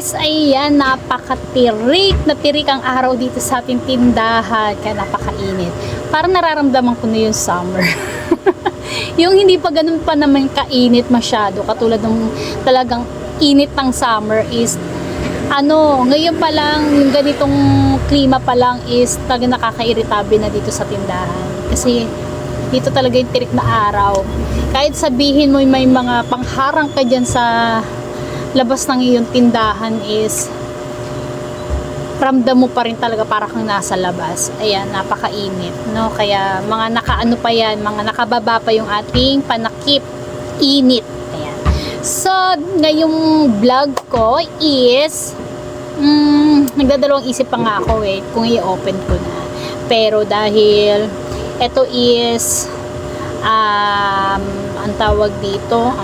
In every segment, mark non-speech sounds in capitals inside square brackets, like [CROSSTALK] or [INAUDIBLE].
guys, ayan, napakatirik na tirik ang araw dito sa ating tindahan. Kaya napakainit. Parang nararamdaman ko na yung summer. [LAUGHS] yung hindi pa ganun pa naman kainit masyado. Katulad ng talagang init ng summer is ano, ngayon pa lang, yung ganitong klima pa lang is talaga nakaka-irritable na dito sa tindahan. Kasi dito talaga yung tirik na araw. Kahit sabihin mo may mga pangharang ka dyan sa labas ng iyong tindahan is ramdam mo pa rin talaga para kang nasa labas. Ayan, napakainit, no? Kaya mga nakaano pa yan, mga nakababa pa yung ating panakip. Init. Ayan. So, ngayong vlog ko is mm, nagdadalawang isip pa nga ako eh kung i-open ko na. Pero dahil ito is um, ang tawag dito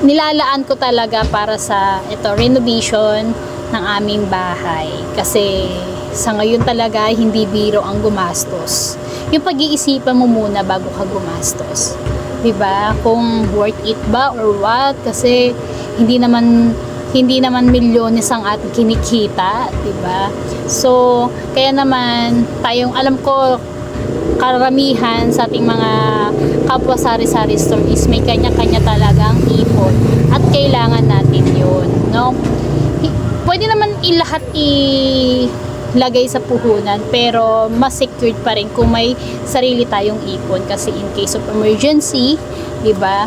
nilalaan ko talaga para sa ito renovation ng aming bahay. Kasi sa ngayon talaga hindi biro ang gumastos. Yung pag-iisipan mo muna bago ka gumastos. 'di ba kung worth it ba or what? Kasi hindi naman hindi naman milyones ang ating kinikita 'di ba so kaya naman tayong alam ko karamihan sa ating mga kapwa sari-sari store is may kanya-kanya talagang ipon at kailangan natin yun, no? Pwede naman ilahat ilagay sa puhunan pero mas secured pa rin kung may sarili tayong ipon kasi in case of emergency, 'di ba?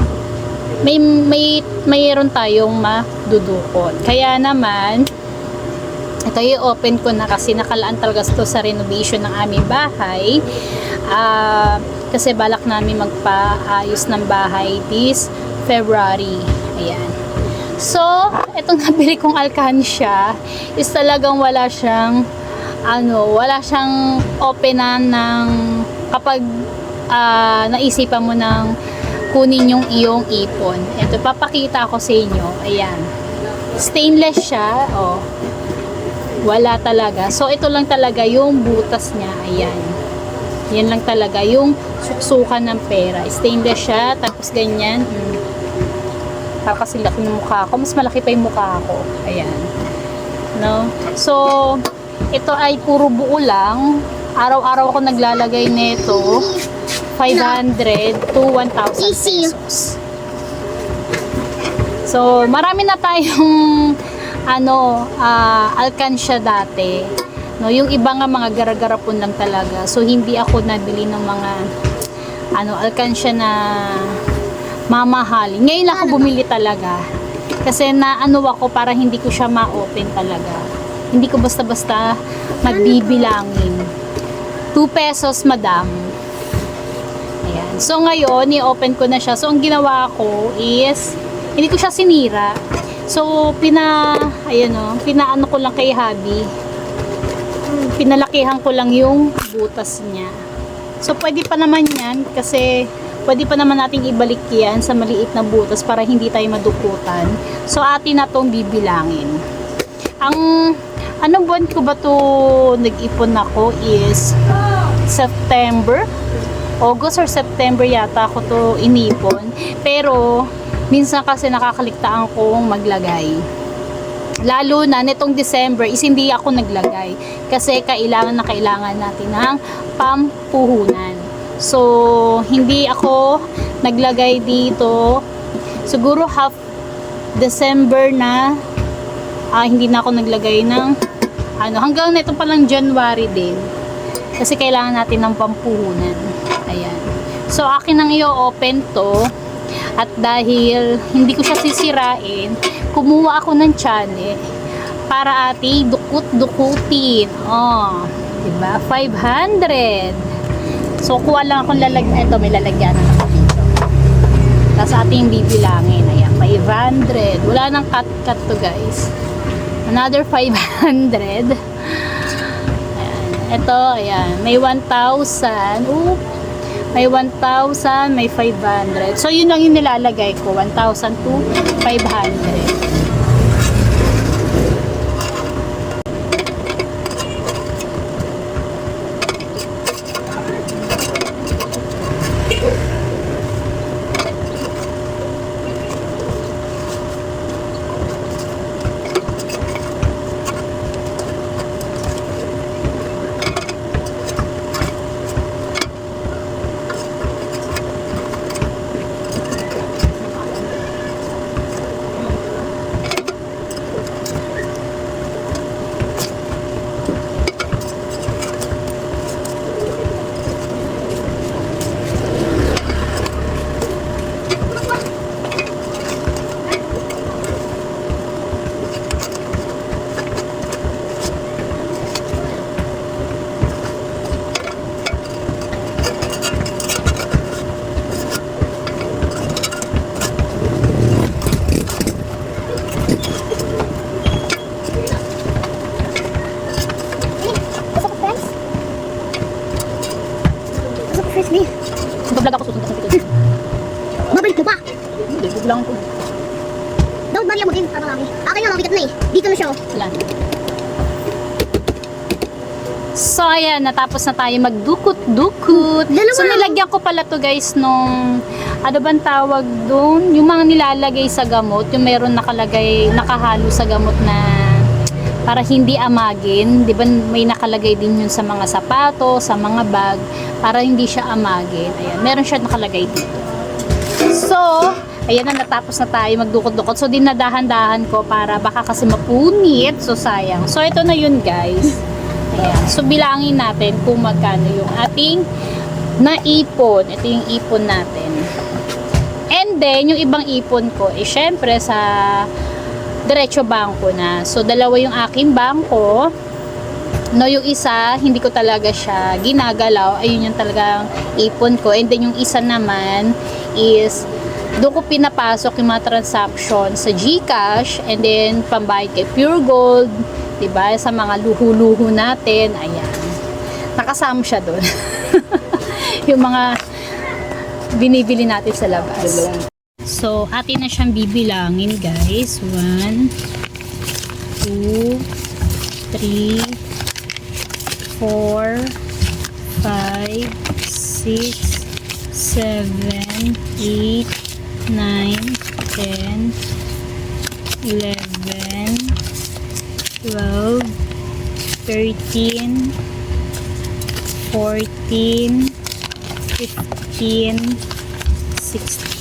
May may mayroon tayong madudukot. Kaya naman ito i-open ko na kasi nakalaan talaga ito sa renovation ng aming bahay. Ah, kasi balak namin magpaayos ng bahay this February. Ayan. So, itong [LAUGHS] nabili kong alkansya is talagang wala siyang ano, wala siyang openan ng kapag ah, naisipan mo ng kunin yung iyong ipon. Ito, papakita ko sa inyo. Ayan. Stainless siya. Oh wala talaga. So, ito lang talaga yung butas niya. Ayan. Yan lang talaga yung suksukan ng pera. Stainless siya, tapos ganyan. Hmm. Para kasi laki ng mukha ko. Mas malaki pa yung mukha ko. Ayan. No? So, ito ay puro buo lang. Araw-araw ako naglalagay nito. 500 to 1,000 pesos. So, marami na tayong [LAUGHS] ano, ah, alkansya dati. No, yung iba nga mga gara-garapon lang talaga. So, hindi ako nabili ng mga ano, alkansya na mamahali. Ngayon lang ako bumili talaga. Kasi naano ako para hindi ko siya ma-open talaga. Hindi ko basta-basta magbibilangin. 2 pesos, madam. Ayan. So, ngayon, i-open ko na siya. So, ang ginawa ko is, hindi ko siya sinira. So, pina, ayan o, pinaano ko lang kay Habi. Pinalakihan ko lang yung butas niya. So, pwede pa naman yan kasi pwede pa naman nating ibalik yan sa maliit na butas para hindi tayo madukutan. So, atin na tong bibilangin. Ang, anong buwan ko ba to nag-ipon ako is September. August or September yata ako to inipon. Pero, minsan kasi nakakaligtaan kong maglagay. Lalo na nitong December is hindi ako naglagay kasi kailangan na kailangan natin ng pampuhunan. So, hindi ako naglagay dito. Siguro half December na ah, hindi na ako naglagay ng ano, hanggang nito pa lang January din. Kasi kailangan natin ng pampuhunan. Ayan. So, akin nang i-open to. At dahil hindi ko siya sisirain, kumuha ako ng chane para ati dukut-dukutin. Oh, 'di ba? 500. So kuha lang akong lalagyan. Ito may lalagyan ako dito. Tapos ating bibilangin. Ayan, 500. Wala nang cut-cut to guys. Another 500. Ayan. Ito, ayan. May 1,000. Oop. May 1,000, may 500. So, yun lang yung nilalagay ko. 1,000 to 500. Nag-vlog ako susunod sa tikod. Babalik mo pa? Hindi, vlog lang ko. Dapat bariya mo din, ano kami. Akin nga, mabigat na eh. Dito na siya. Oh. Wala. So, ayan, natapos na tayo magdukot-dukot. Dalawa So, nilagyan ko pala to guys nung, ano bang tawag doon? Yung mga nilalagay sa gamot, yung meron nakalagay, nakahalo sa gamot na para hindi amagin. Di ba may nakalagay din yun sa mga sapato, sa mga bag, para hindi siya amagin. Ayan, meron siya nakalagay dito. So, ayan na natapos na tayo magdukot-dukot. So, dinadahan-dahan ko para baka kasi mapunit. So, sayang. So, ito na yun guys. Ayan. So, bilangin natin kung magkano yung ating naipon. Ito yung ipon natin. And then, yung ibang ipon ko, eh, syempre, sa diretso bangko na. So, dalawa yung aking bangko. No, yung isa, hindi ko talaga siya ginagalaw. Ayun yung talagang ipon ko. And then, yung isa naman is doon ko pinapasok yung mga transaction sa GCash and then pambayad kay Pure Gold, 'di ba? Sa mga luhu-luhu natin, ayan. Nakasama siya doon. [LAUGHS] yung mga binibili natin sa labas. So, atin na siyang bibilangin, guys. 1 2 3 4 5 6 7 8 9 10 11 12 13 14 15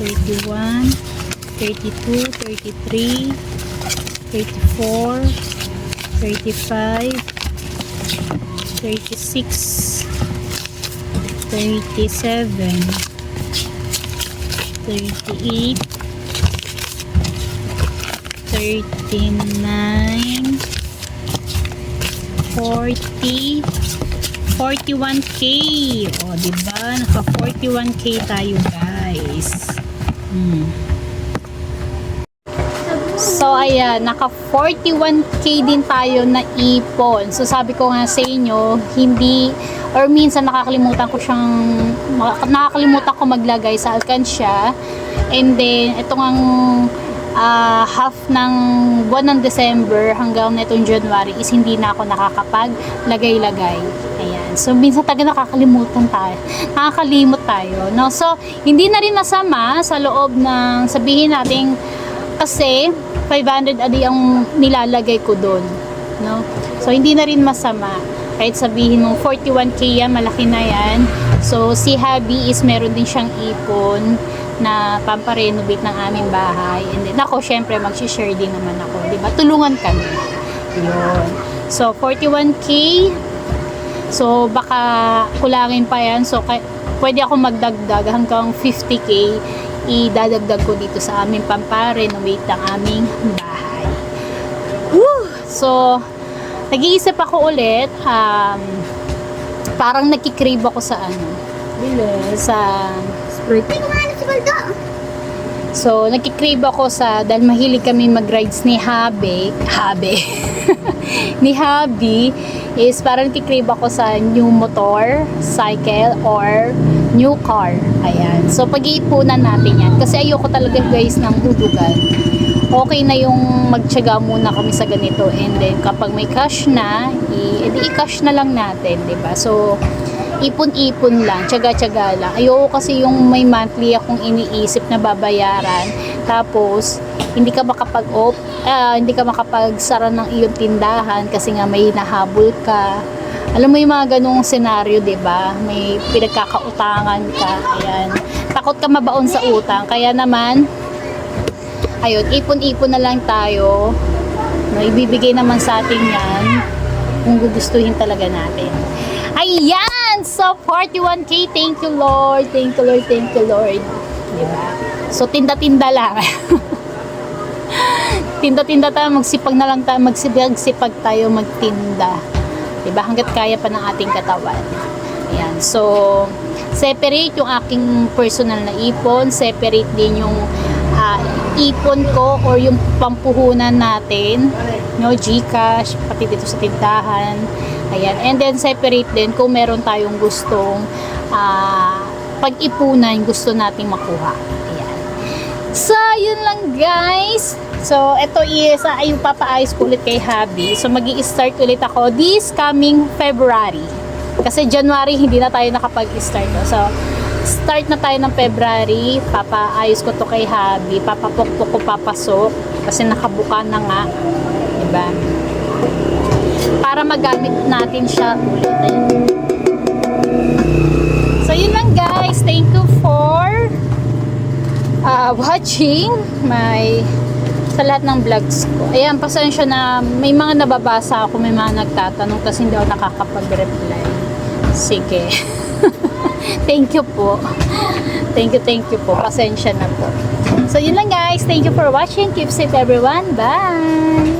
31 32 33 34 35 36 37 38 39 40 41k. O, di ba? Naka 41k tayo, guys. So, ayan, naka 41k din tayo na ipon. So, sabi ko nga sa inyo, hindi, or minsan nakakalimutan ko siyang, nakakalimutan ko maglagay sa alkansya. And then, ito ngang ah, half ng buwan ng December hanggang netong January is hindi na ako nakakapaglagay-lagay. Ayan. So, minsan talaga nakakalimutan tayo. Nakakalimot tayo. No? So, hindi na rin masama sa loob ng sabihin natin kasi 500 adi ang nilalagay ko doon. No? So, hindi na rin masama. Kahit sabihin mo 41k yan, malaki na yan. So, si Habi is meron din siyang ipon na pamparenovate ng aming bahay. And then, ako, syempre, mag-share din naman ako. Di ba? Tulungan kami. Yun. So, 41k. So, baka kulangin pa yan. So, kay, pwede ako magdagdag hanggang 50k. Idadagdag ko dito sa aming pamparenovate ng aming bahay. Woo! So, nag-iisip ako ulit. Um, parang nakikrave ako sa ano. Sa ko mahanap si Baldo. So, nagkikrave ako sa, dahil mahilig kami mag-rides ni Habe, Habe, [LAUGHS] ni Habi, is parang nagkikrave ako sa new motor, cycle, or new car. Ayan. So, pag-iipunan natin yan. Kasi ayoko talaga guys ng hulugan. Okay na yung magtyaga muna kami sa ganito. And then, kapag may cash na, i- edi i-cash na lang natin, ba So, ipon-ipon lang, tsaga-tsaga lang. Ayoko kasi yung may monthly akong iniisip na babayaran. Tapos, hindi ka makapag op ah, hindi ka makapagsara ng iyong tindahan kasi nga may nahabol ka. Alam mo yung mga ganong senaryo, 'di ba? May pinagkakautangan ka. Ayan. Takot ka mabaon sa utang. Kaya naman, ayun, ipon-ipon na lang tayo. No, ibibigay naman sa atin 'yan kung gugustuhin talaga natin. Ayan! So, 41k. Thank you, Lord. Thank you, Lord. Thank you, Lord. Diba? So, tinda-tinda lang. [LAUGHS] tinda-tinda tayo, magsipag na lang tayo, magsipag-sipag tayo magtinda. Diba? Hanggat kaya pa ng ating katawan. Ayan. So, separate yung aking personal na ipon, separate din yung ah, ipon ko or yung pampuhunan natin, no, Gcash, pati dito sa tindahan. Ayan. And then separate din kung meron tayong gustong ah, pag-ipunan, gusto nating makuha. Ayan. So, yun lang guys. So, ito is uh, yung papaayos ko ulit kay Habi. So, mag start ulit ako this coming February. Kasi January, hindi na tayo nakapag-start. So, start na tayo ng February. Papaayos ko to kay Habi. Papapokpok ko papasok. Kasi nakabuka na nga. Diba? Para magamit natin siya ulit. Ayan. So, yun lang guys. Thank you for uh, watching my sa lahat ng vlogs ko. Ayan, pasensya na may mga nababasa ako, may mga nagtatanong kasi hindi ako nakakapag-reply. Sige. [LAUGHS] thank you po. Thank you, thank you po. Pasensya na po. So, yun lang guys. Thank you for watching. Keep safe everyone. Bye!